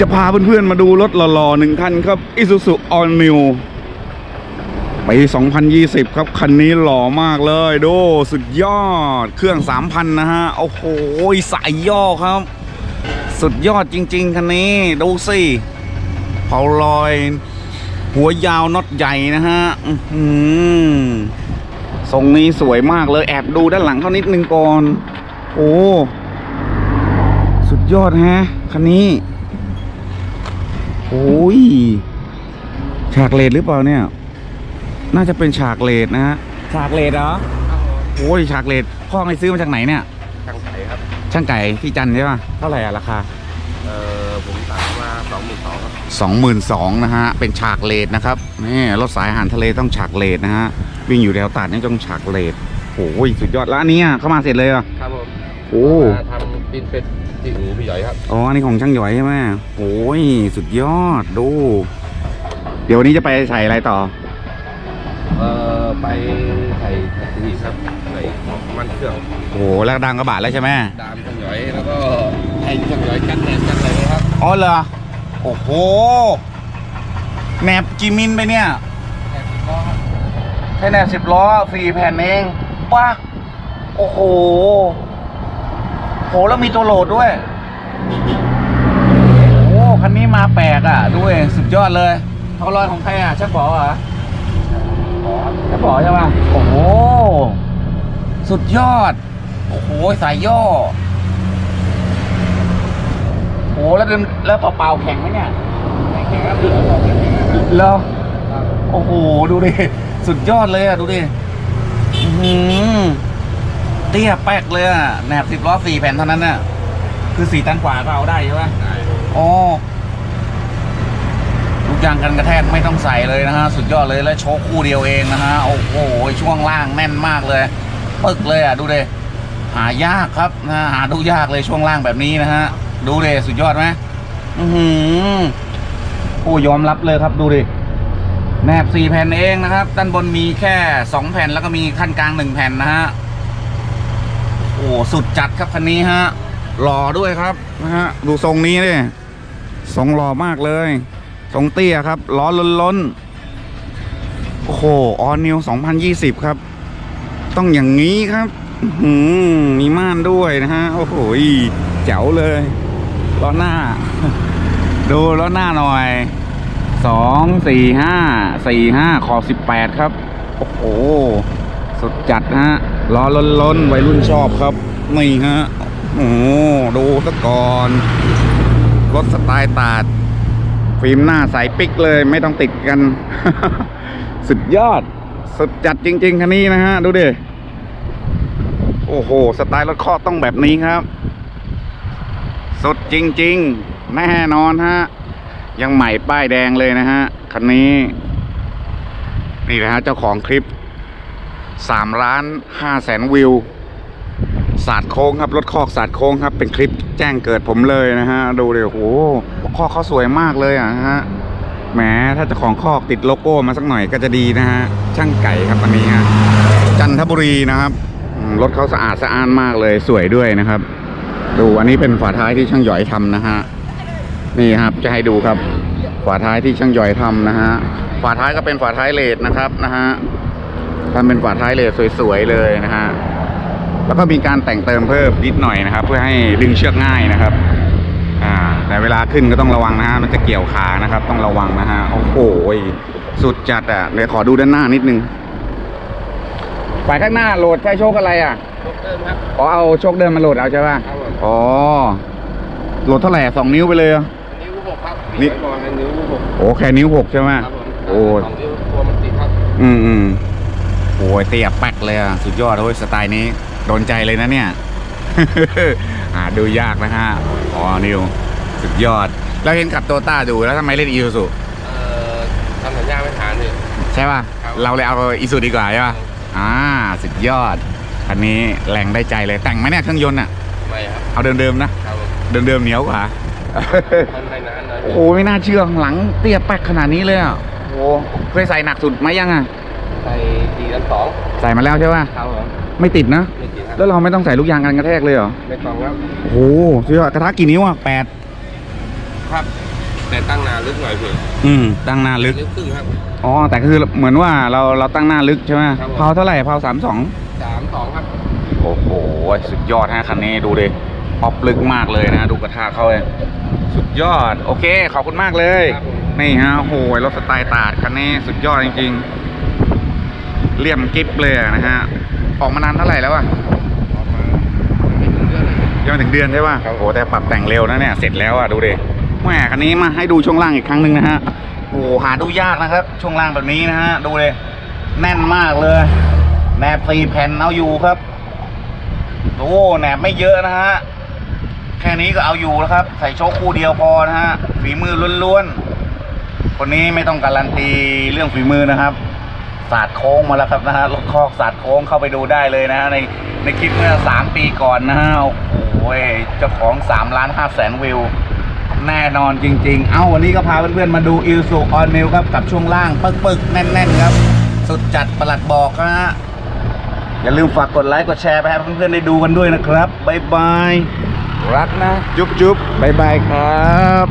จะพาเพื่อนๆมาดูรถหล่อๆหนึ่งคันครับ Isuzu All New ปี 2020 ครับ คันนี้หล่อมากเลยดูสุดยอดเครื่อง 3,000 นะฮะ โอ้โห สายย่อครับ สุดยอดจริง ๆ คันนี้ ดูสิเผาลอย หัวยาวน็อตใหญ่นะฮะทรงนี้สวยมากเลยแอบดูด้านหลังเขานิดนึงก่อน โอ้ สุดยอดฮะ คันนี้ โอ้ย ฉากเลดหรือเปล่าเนี่ย น่าจะเป็นฉากเลดนะฮะ ฉากเลดเหรอโอ้ย ฉากเลดพ่อไปซื้อมาจากไหนเนี่ย ช่างไก่ครับ ช่างไก่ที่จันทร์ใช่ป่ะ เท่าไหร่อะราคา เอ่อผมสั่งมาสองหมื่นสองครับสองหมื่นสองนะฮะ เป็นฉากเลดนะครับ นี่รถสายอาหารทะเลต้องฉากเลดนะฮะ วิ่งอยู่แถวตาดนี่ต้องฉากเลดโอ้ย สุดยอดแล้วอันนี้อะเข้ามาเสร็จเลยเหรอะ ครับผมโอ้ มาทำปินเป็ด ที่อู่พี่หยอยครับอ๋ออันนี้ของช่างหยอยใช่ไหมโอ้ยสุดยอดดู เดี๋ยววันนี้จะไปใส่อะไรต่อ เอ่อไปใส่แท็กซี่ครับใส่มันเครื่องโอ้โหแล้วดังกระบะแล้วใช่ไหมดามช่างหยอยแล้วก็ให้ช่างหยอยกันแดดกันอะไรไหมครับอ๋อเหรอโอ้โหแหนบกี่มิลไปเนี่ยแท็กซี่ก็ครับแค่แหนบสิบล้อสี่แผ่นเองป้าโอ้โห โหแล้วมีตัวโหลดด้วย โอ้คันนี้มาแปลกอะด้วยสุดยอดเลยเขาลอยของใครอะช่างป๋อเหรอช่างป๋อใช่ป่ะโอ้โห สุดยอด โอ้โห สายย่อ โอ้แล้วเดินแล้วเปล่าๆแข็งไหมเนี่ยแข่งครับเหลือบอกเลยเหรอโอ้โห ดูดิ สุดยอดเลยอะ ดูดิ อื้อหือ เตี้ยแป๊กเลยอะแหนบสิบล้อสี่แผ่นเท่านั้นน่ะ คือสี่ตันกว่าก็เอาได้ใช่ไหมได้โอ้ลูกยางกันกระแทกไม่ต้องใส่เลยนะฮะ สุดยอดเลยแล้วโชคคู่เดียวเองนะฮะ โอ้โห ช่วงล่างแน่นมากเลยปึกเลยอะ ดูดิหายากครับนะหาดูยากเลยช่วงล่างแบบนี้นะฮะ ดูดิสุดยอดไหมอือหือโอ้ยอมรับเลยครับดูดิแหนบสี่แผ่นเองนะครับ ด้านบนมีแค่สองแผ่นแล้วก็มีขั้นกลางหนึ่งแผ่นนะฮะโอ้ สุดจัดครับคันนี้ฮะหล่อด้วยครับนะฮะดูทรงนี้ดิทรงหล่อมากเลย ทรงเตี้ยครับ ล้อล้นล้นๆโอ้โหออนิว2020 ครับ ต้องอย่างนี้ครับอื้อหือมีม่านด้วยนะฮะ โอ้โหแจ๋วเลยล้อหน้า ดูล้อหน้าหน่อยสองสี่ห้าสี่ห้าขอบสิบแปดครับ โอ้โห สุดจัดฮะล้อล้นล้นๆวัยรุ่นชอบครับ นี่ฮะโอ้ดูซะก่อน รถสไตล์ตาด ฟิล์มหน้าใสปิกเลยไม่ต้องติดกัน สุดยอด สุดจัดจริง ๆ คันนี้นะฮะ ดูดิโอ้โห สไตล์รถเคาะต้องแบบนี้ครับ สุดจริง ๆ แน่นอนฮะ ยังใหม่ป้ายแดงเลยนะฮะ คันนี้ นี่นะฮะ เจ้าของคลิปสามล้านห้าแสนวิว สาดโค้งครับรถคอกสาดโค้งครับ เป็นคลิปแจ้งเกิดผมเลยนะฮะ ดูเลยโอ้โหคอกเขาสวยมากเลยอะฮะแหมถ้าจะของคอกติดโลโก้มาสักหน่อยก็จะดีนะฮะช่างไก่ครับอันนี้ฮะจันทบุรีนะครับรถเขาสะอาดสะอ้านมากเลยสวยด้วยนะครับ ดูอันนี้เป็นฝาท้ายที่ช่างหยอยทำนะฮะนี่ครับจะให้ดูครับฝาท้ายที่ช่างหยอยทำนะฮะฝาท้ายก็เป็นฝาท้ายเลดนะครับนะฮะทำเป็นฝาท้ายเลดสวยๆเลยนะฮะ แล้วก็มีการแต่งเติมเพิ่มนิดหน่อยนะครับ เพื่อให้ดึงเชือกง่ายนะครับอ่าแต่เวลาขึ้นก็ต้องระวังนะฮะมันจะเกี่ยวขานะครับ ต้องระวังนะฮะโอ้โหสุดจัดอะเดี๋ยวขอดูด้านหน้านิดนึงฝ่ายข้างหน้าโหลดใช้โชคอะไรอะยกเดิมครับอ๋อเอาโชคเดิมมาโหลดเอาใช่ป่ะครับผมอ๋อโหลดเท่าไหร่อะสองนิ้วไปเลยเหรอนิ้วหกครับนี่นี่บอกให้นิ้วหกโอ้แค่นิ้วหกใช่ไหมครับผมโอ้สองนิ้วตัวมันติดครับ อืมอืมโอ้ยเตี้ยแป๊กเลยอะ สุดยอดเลยสไตล์นี้ โดนใจเลยนะเนี่ย หาดูยากนะฮะอ๋อนิวสุดยอดแล้วเห็นขับโตต้าดูแล้วทำไมเล่นอีซูซูเอ่อทำสัญญาไม่ผ่านเลย ใช่ป่ะ ครับ เราเลยเอาอีซูดีกว่าใช่ป่ะ อ่า สุดยอด คันนี้แรงได้ใจเลยแต่งไหมเนี่ยเครื่องยนต์อะ ไม่ครับเอาเดิมๆนะ ครับผมเดิมๆเหนียวกว่าทำได้นานหน่อยโอ้โหไม่น่าเชื่อข้างหลังเตี้ยแป๊กขนาดนี้เลยอะโอ้โหเคยใส่หนักสุดไหมยังอะใส่ดีดันสองใส่มาแล้วใช่ป่ะ ครับผมไม่ติดนะ ไม่ติดครับ แล้วเราไม่ต้องใส่ลูกยางกันกระแทกเลยเหรอไม่ต้องครับโอ้โหสุดยอดกระทะกี่นิ้วอะแปดครับ แต่ตั้งนานลึกหน่อยเพื่ออืมตั้งหน้าลึก ลึกครึ่งครับ อ๋อ แต่คือเหมือนว่าเราเราตั้งหน้าลึกใช่ไหมครับผมเพาเท่าไหร่เพาสามสองสามสองครับโอ้โห สุดยอดฮะคันนี้ดูดิออฟลึกมากเลยนะ ดูกระทะเขาเลยสุดยอด โอเค ขอบคุณมากเลย ครับผมนี่ฮะโอ้โหรถสไตล์ตาดคันนี้สุดยอดจริงๆเลี่ยมกิฟเลยอะนะฮะ ออกมานานเท่าไหร่แล้วอะ ออกมาไม่ถึงเดือนเล ยยังไม่ถึงเดือนใช่ป่ะครับโอ้โหแต่ปรับแต่งเร็วนะเนี่ยเสร็จแล้วอะดูดิแหมคันนี้มาให้ดูช่วงล่างอีกครั้งหนึ่งนะฮะโอ้โหหาดูยากนะครับ ช่วงล่างแบบนี้นะฮะดูเลยแน่นมากเลยแหนบสี่แผ่นเอาอยู่ครับโอ้แหนบไม่เยอะนะฮะแค่นี้ก็เอาอยู่แล้วครับ ใส่โชคคู่เดียวพอนะฮะฝีมือล้วนๆคนนี้ไม่ต้องการันตีเรื่องฝีมือนะครับ สาดโค้งมาแล้วครับนะฮะรถคอกสาดโค้งเข้าไปดูได้เลยนะฮะในในคลิปเมื่อสามปีก่อนนะฮะโอ้โหเจ้าของสามล้านห้าแสนวิว แน่นอนจริง ๆ เอ้าวันนี้ก็พาเพื่อนๆมาดูอิลสุออนนิวครับ กับช่วงล่างปึกๆ แน่นๆ ครับ สุดจัดประหลัดบอกนะฮะอย่าลืมฝากกดไลค์กดแชร์ไปให้เพื่อนๆได้ดูกันด้วยนะครับบ๊ายบายรักนะ จุ๊บจุ๊บบายบายครับ